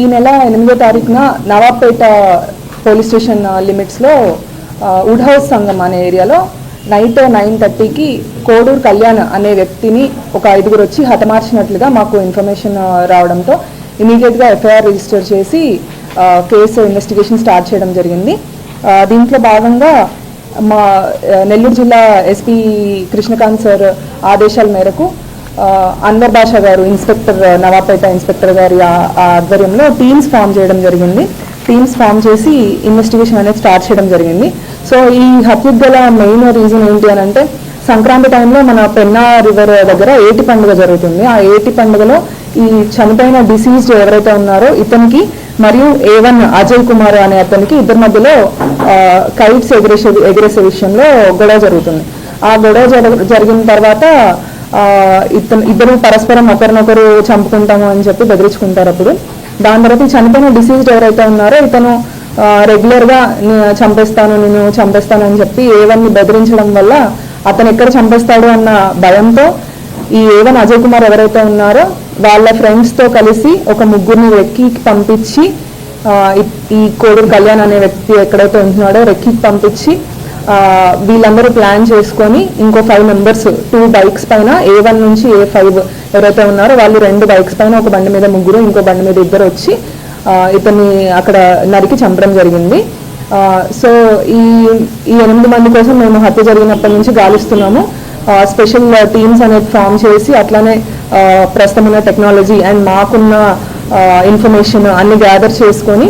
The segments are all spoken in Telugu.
ఈ నెల ఎనిమిదో తారీఖున నవాబ్పేట పోలీస్ స్టేషన్ లిమిట్స్లో వుడ్ హౌస్ సంఘం అనే ఏరియాలో నైట్ నైన్ థర్టీకి కోడూరు కళ్యాణ్ అనే వ్యక్తిని ఒక ఐదుగురు వచ్చి హతమార్చినట్లుగా మాకు ఇన్ఫర్మేషన్ రావడంతో ఇమీడియట్గా ఎఫ్ఐఆర్ రిజిస్టర్ చేసి కేసు ఇన్వెస్టిగేషన్ స్టార్ట్ చేయడం జరిగింది. దీంట్లో భాగంగా మా నెల్లూరు జిల్లా ఎస్పీ కృష్ణకాంత్ సార్ ఆదేశాల మేరకు అన్వర్ బాషా గారు ఇన్స్పెక్టర్ నవాపేట ఇన్స్పెక్టర్ గారి ఆ- ఆధ్వర్యంలో టీమ్స్ ఫామ్ చేయడం జరిగింది. టీమ్స్ ఫామ్ చేసి ఇన్వెస్టిగేషన్ అనేది స్టార్ట్ చేయడం జరిగింది. సో ఈ హత్యకు గల మెయిన్ రీజన్ ఏంటి అని అంటే సంక్రాంతి టైంలో మన పెన్నా రివర్ దగ్గర ఏటి పండుగ జరుగుతుంది. ఆ ఏటి పండుగలో ఈ చనిపోయిన డిసీజ్డ్ ఎవరైతే ఉన్నారో ఇతనికి మరియు ఏ వన్ అజయ్ కుమార్ అనే అతనికి ఇద్దరి మధ్యలో కైట్స్ ఎగిరేసే ఎగిరేసే విషయంలో గొడవ జరుగుతుంది. ఆ గొడవ జరిగిన తర్వాత ఇతను ఇద్దరు పరస్పరం ఒకరినొకరు చంపుకుంటాము అని చెప్పి బెదిరించుకుంటారు అప్పుడు. దాని తర్వాత చనిపోయిన డిసీజ్డ్ ఎవరైతే ఉన్నారో ఇతను రెగ్యులర్గా రెగ్యులర్గా చంపేస్తాను నేను చంపేస్తాను అని చెప్పి ఏవన్ని బెదిరించడం వల్ల అతను ఎక్కడ చంపేస్తాడు అన్న భయంతో ఈ ఏవన్ అజయ్ కుమార్ ఎవరైతే ఉన్నారో వాళ్ళ ఫ్రెండ్స్తో కలిసి ఒక ముగ్గురిని రెక్కికి పంపించి ఈ- కోడూరు కళ్యాణ్ అనే వ్యక్తి ఎక్కడైతే ఉంటున్నాడో రెక్కికి పంపించి వీళ్ళందరూ ప్లాన్ చేసుకొని ఇంకో ఫైవ్ మెంబర్స్ టూ బైక్స్ పైన ఏ వన్ నుంచి ఏ ఫైవ్ ఎవరైతే ఉన్నారో వాళ్ళు రెండు బైక్స్ పైన ఒక బండి మీద ముగ్గురు ఇంకో బండి మీద ఇద్దరు వచ్చి ఇతన్ని అక్కడ నరికి చంపడం జరిగింది. సో ఈ ఈ ఎనిమిది మంది కోసం మేము హత్య జరిగినప్పటి నుంచి గాలిస్తున్నాము. స్పెషల్ టీమ్స్ అనేది ఫామ్ చేసి అట్లానే ప్రస్తుతం ఉన్న టెక్నాలజీ అండ్ మాకున్న ఇన్ఫర్మేషన్ అన్ని గ్యాదర్ చేసుకొని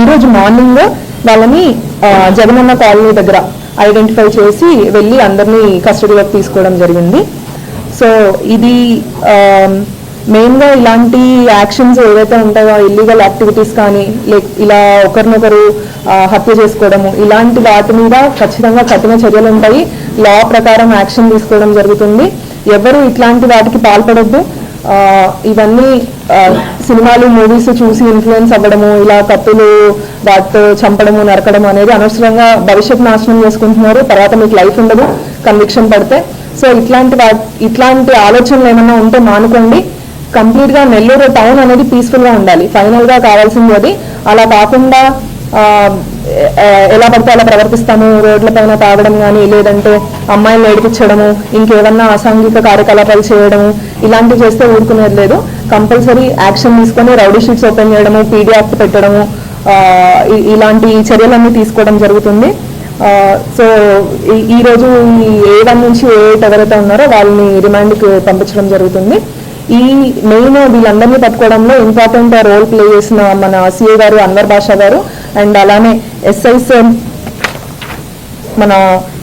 ఈరోజు మార్నింగ్ వాళ్ళని ఆ, జగనన్న కాలనీ దగ్గర ఐడెంటిఫై చేసి వెళ్ళి అందరినీ కస్టడీలోకి తీసుకోవడం జరిగింది. సో ఇది మెయిన్గా ఇలాంటి యాక్షన్స్ ఏవైతే ఉంటాయో ఇల్లీగల్ యాక్టివిటీస్ కానీ లైక్ ఇలా ఒకరినొకరు హత్య చేసుకోవడము ఇలాంటి వాటి మీద ఖచ్చితంగా కఠిన చర్యలు ఉంటాయి. లా ప్రకారం యాక్షన్ తీసుకోవడం జరుగుతుంది. ఎవరు ఇట్లాంటి వాటికి పాల్పడొద్దు. ఇవన్నీ సినిమాలు మూవీస్ చూసి ఇన్ఫ్లుయెన్స్ అవ్వడము ఇలా కత్తులు వాటితో చంపడము నరకడం అనేది అనవసరంగా భవిష్యత్ నాశనం చేసుకుంటున్నారు. తర్వాత మీకు లైఫ్ ఉండదు కన్విక్షన్ పడితే. సో ఇట్లాంటి ఇట్లాంటి ఆలోచనలు ఏమన్నా ఉంటే మానుకోండి. కంప్లీట్గా నెల్లూరు టౌన్ అనేది పీస్ఫుల్గా ఉండాలి. ఫైనల్గా కావాల్సింది అది. అలా కాకుండా ఎలా పడితే అలా ప్రవర్తిస్తాము? రోడ్ల పైన తాగడం కానీ లేదంటే అమ్మాయిలు ఏడిపించడము ఇంకేమన్నా అసాంఘిక కార్యకలాపాలు చేయడము ఇలాంటివి చేస్తే ఊరుకునేది లేదు. కంపల్సరీ యాక్షన్ తీసుకొని రౌడీ షీట్స్ ఓపెన్ చేయడము పీడీ యాక్ట్ పెట్టడము ఆ, ఇలాంటి చర్యలన్నీ తీసుకోవడం జరుగుతుంది. ఆ, సో ఈ- ఈ రోజు ఏ వన్ నుంచి ఏ ఎయిట్ ఎవరైతే ఉన్నారో వాళ్ళని రిమాండ్కి పంపించడం జరుగుతుంది. ఈ మెయిన్ వీళ్ళందరినీ పట్టుకోవడంలో ఇంపార్టెంట్ రోల్ ప్లే చేసిన మన సిఏ గారు అన్వర్ బాషా గారు అండ్ అలానే ఎస్ఐస్ మన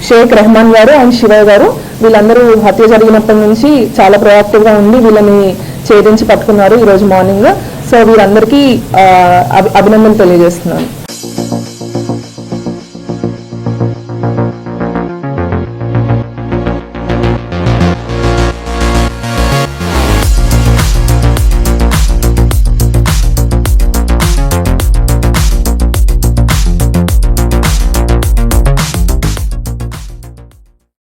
షేక్ రెహమాన్ గారు అండ్ శివయ్య గారు. వీళ్ళందరూ హత్య జరిగినప్పటి నుంచి చాలా proactive గా ఉండి వీళ్ళని ఛేదించి పట్టుకున్నారు ఈరోజు మార్నింగ్ సో వీరందరికీ అభి- అభినందనలు తెలియజేస్తున్నాను.